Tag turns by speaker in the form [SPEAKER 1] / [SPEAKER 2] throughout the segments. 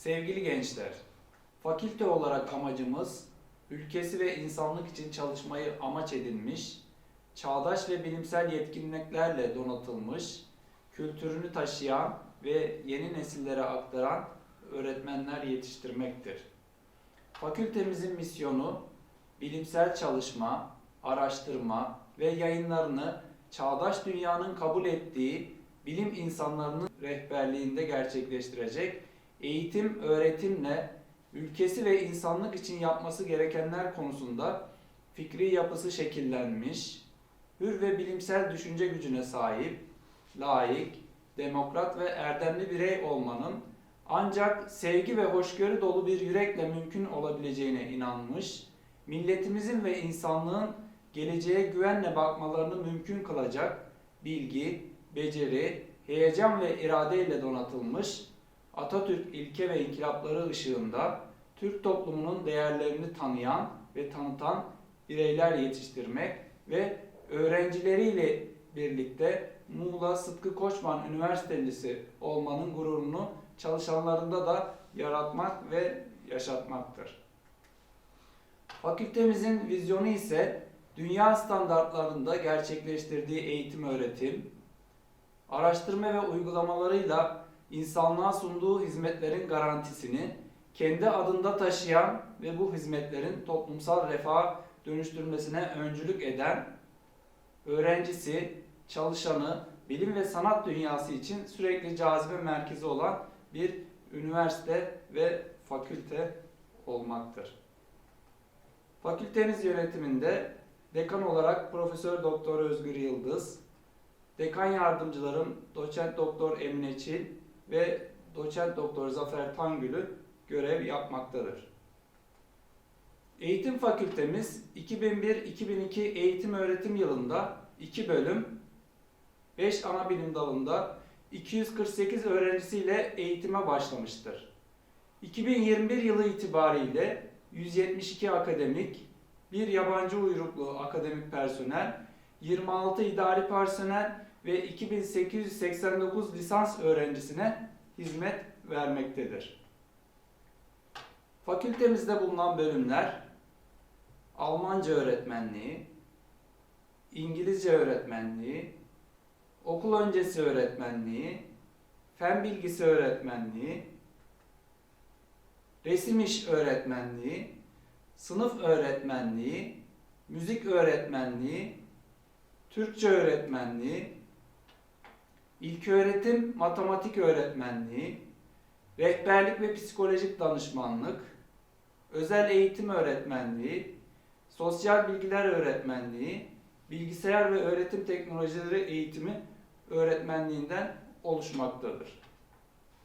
[SPEAKER 1] Sevgili gençler, fakülte olarak amacımız ülkesi ve insanlık için çalışmayı amaç edinmiş, çağdaş ve bilimsel yetkinliklerle donatılmış, kültürünü taşıyan ve yeni nesillere aktaran öğretmenler yetiştirmektir. Fakültemizin misyonu bilimsel çalışma, araştırma ve yayınlarını çağdaş dünyanın kabul ettiği bilim insanlarının rehberliğinde gerçekleştirecek eğitim, öğretimle ülkesi ve insanlık için yapması gerekenler konusunda fikri yapısı şekillenmiş, hür ve bilimsel düşünce gücüne sahip, laik, demokrat ve erdemli birey olmanın ancak sevgi ve hoşgörü dolu bir yürekle mümkün olabileceğine inanmış, milletimizin ve insanlığın geleceğe güvenle bakmalarını mümkün kılacak bilgi, beceri, heyecan ve iradeyle donatılmış Atatürk ilke ve inkılapları ışığında Türk toplumunun değerlerini tanıyan ve tanıtan bireyler yetiştirmek ve öğrencileriyle birlikte Muğla Sıtkı Koçman Üniversitelisi olmanın gururunu çalışanlarında da yaratmak ve yaşatmaktır. Fakültemizin vizyonu ise dünya standartlarında gerçekleştirdiği eğitim öğretim, araştırma ve uygulamalarıyla insanlığa sunduğu hizmetlerin garantisini kendi adında taşıyan ve bu hizmetlerin toplumsal refah dönüştürmesine öncülük eden öğrencisi, çalışanı, bilim ve sanat dünyası için sürekli cazibe merkezi olan bir üniversite ve fakülte olmaktır. Fakültemiz yönetiminde dekan olarak Profesör Doktor Özgür Yıldız, dekan yardımcılarım Doçent Doktor Emine Çil ve Doçent Doktor Zafer Tangül'ü görev yapmaktadır. Eğitim Fakültemiz 2001-2002 eğitim öğretim yılında 2 bölüm, 5 ana bilim dalında 248 öğrencisiyle eğitime başlamıştır. 2021 yılı itibariyle 172 akademik, bir yabancı uyruklu akademik personel, 26 idari personel ve 2889 lisans öğrencisine hizmet vermektedir. Fakültemizde bulunan bölümler Almanca öğretmenliği, İngilizce öğretmenliği, okul öncesi öğretmenliği, fen bilgisi öğretmenliği, resim iş öğretmenliği, sınıf öğretmenliği, müzik öğretmenliği, Türkçe öğretmenliği, ilköğretim matematik öğretmenliği, rehberlik ve psikolojik danışmanlık, özel eğitim öğretmenliği, sosyal bilgiler öğretmenliği, bilgisayar ve öğretim teknolojileri eğitimi öğretmenliğinden oluşmaktadır.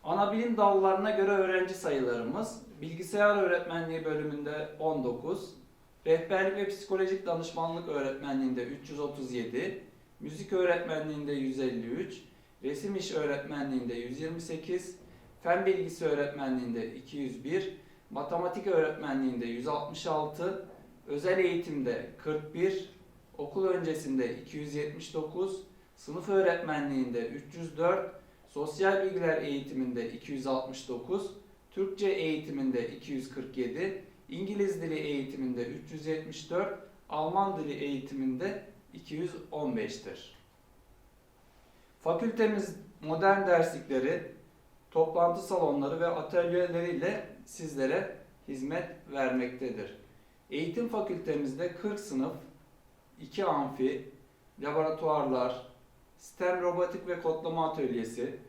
[SPEAKER 1] Ana bilim dallarına göre öğrenci sayılarımız bilgisayar öğretmenliği bölümünde 19, rehberlik ve psikolojik danışmanlık öğretmenliğinde 337, müzik öğretmenliğinde 153, resim iş öğretmenliğinde 128, fen bilgisi öğretmenliğinde 201, matematik öğretmenliğinde 166, özel eğitimde 41, okul öncesinde 279, sınıf öğretmenliğinde 304, sosyal bilgiler eğitiminde 269, Türkçe eğitiminde 247, İngiliz dili eğitiminde 374, Alman dili eğitiminde 215'tir. Fakültemiz modern derslikleri, toplantı salonları ve atölyeleriyle sizlere hizmet vermektedir. Eğitim fakültemizde 40 sınıf, 2 amfi, laboratuvarlar, STEM robotik ve kodlama atölyesi,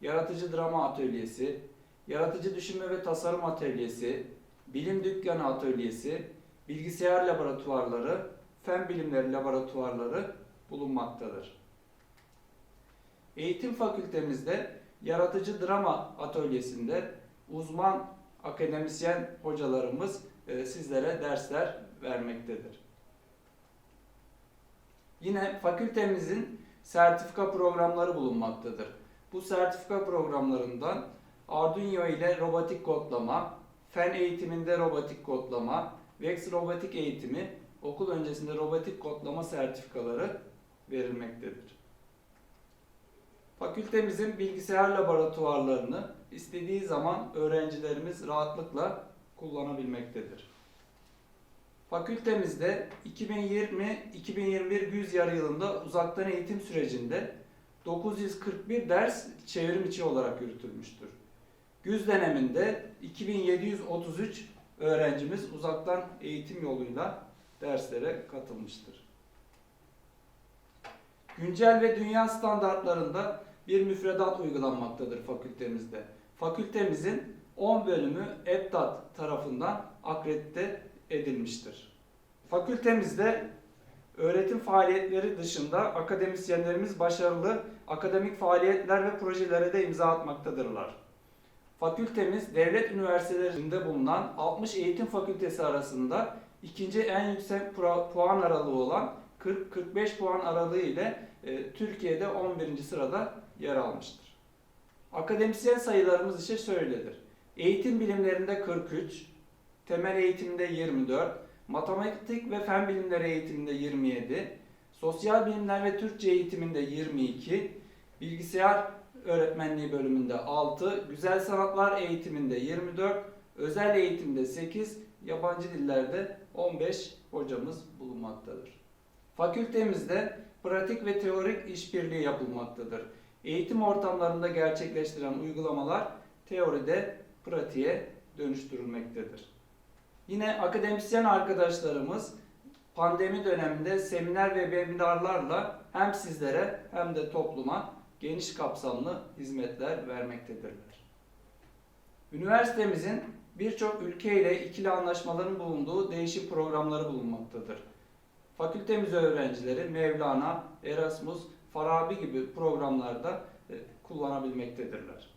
[SPEAKER 1] yaratıcı drama atölyesi, yaratıcı düşünme ve tasarım atölyesi, bilim dükkanı atölyesi, bilgisayar laboratuvarları, fen bilimleri laboratuvarları bulunmaktadır. Eğitim fakültemizde yaratıcı drama atölyesinde uzman akademisyen hocalarımız e, sizlere dersler vermektedir. Yine fakültemizin sertifika programları bulunmaktadır. Bu sertifika programlarından Arduino ile robotik kodlama, fen eğitiminde robotik kodlama, Vex robotik eğitimi, okul öncesinde robotik kodlama sertifikaları verilmektedir. Fakültemizin bilgisayar laboratuvarlarını istediği zaman öğrencilerimiz rahatlıkla kullanabilmektedir. Fakültemizde 2020-2021 güz yarı yılında uzaktan eğitim sürecinde 941 ders çevrim içi olarak yürütülmüştür. Güz döneminde 2733 öğrencimiz uzaktan eğitim yoluyla derslere katılmıştır. Güncel ve dünya standartlarında bir müfredat uygulanmaktadır fakültemizde. Fakültemizin 10 bölümü EBDAT tarafından akredite edilmiştir. Fakültemizde öğretim faaliyetleri dışında akademisyenlerimiz başarılı akademik faaliyetler ve projelere de imza atmaktadırlar. Fakültemiz devlet üniversitelerinde bulunan 60 eğitim fakültesi arasında ikinci en yüksek puan aralığı olan 40-45 puan aralığı ile e, Türkiye'de 11. sırada yer almıştır. Akademisyen sayılarımız ise şöyledir. Eğitim bilimlerinde 43, temel eğitimde 24, matematik ve fen bilimleri eğitiminde 27, sosyal bilimler ve Türkçe eğitiminde 22, bilgisayar öğretmenliği bölümünde 6, güzel sanatlar eğitiminde 24, özel eğitimde 8, yabancı dillerde 15 hocamız bulunmaktadır. Fakültemizde pratik ve teorik işbirliği yapılmaktadır. Eğitim ortamlarında gerçekleştirilen uygulamalar teoride pratiğe dönüştürülmektedir. Yine akademisyen arkadaşlarımız pandemi döneminde seminer ve webinarlarla hem sizlere hem de topluma geniş kapsamlı hizmetler vermektedirler. Üniversitemizin birçok ülke ile ikili anlaşmaların bulunduğu değişik programları bulunmaktadır. Fakültemiz öğrencileri Mevlana, Erasmus, Farabi gibi programlarda e, kullanabilmektedirler.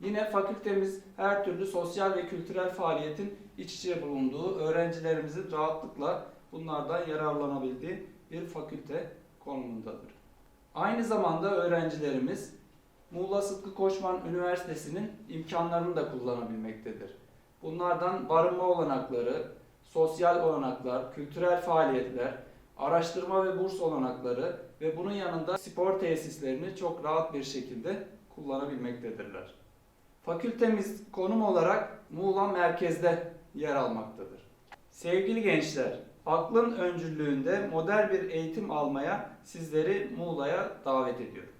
[SPEAKER 1] Yine fakültemiz her türlü sosyal ve kültürel faaliyetin iç içe bulunduğu, öğrencilerimizin rahatlıkla bunlardan yararlanabildiği bir fakülte konumundadır. Aynı zamanda öğrencilerimiz Muğla Sıtkı Koçman Üniversitesi'nin imkanlarını da kullanabilmektedir. Bunlardan barınma olanakları, sosyal olanaklar, kültürel faaliyetler, araştırma ve burs olanakları ve bunun yanında spor tesislerini çok rahat bir şekilde kullanabilmektedirler. Fakültemiz konum olarak Muğla merkezde yer almaktadır. Sevgili gençler, aklın öncülüğünde modern bir eğitim almaya sizleri Muğla'ya davet ediyorum.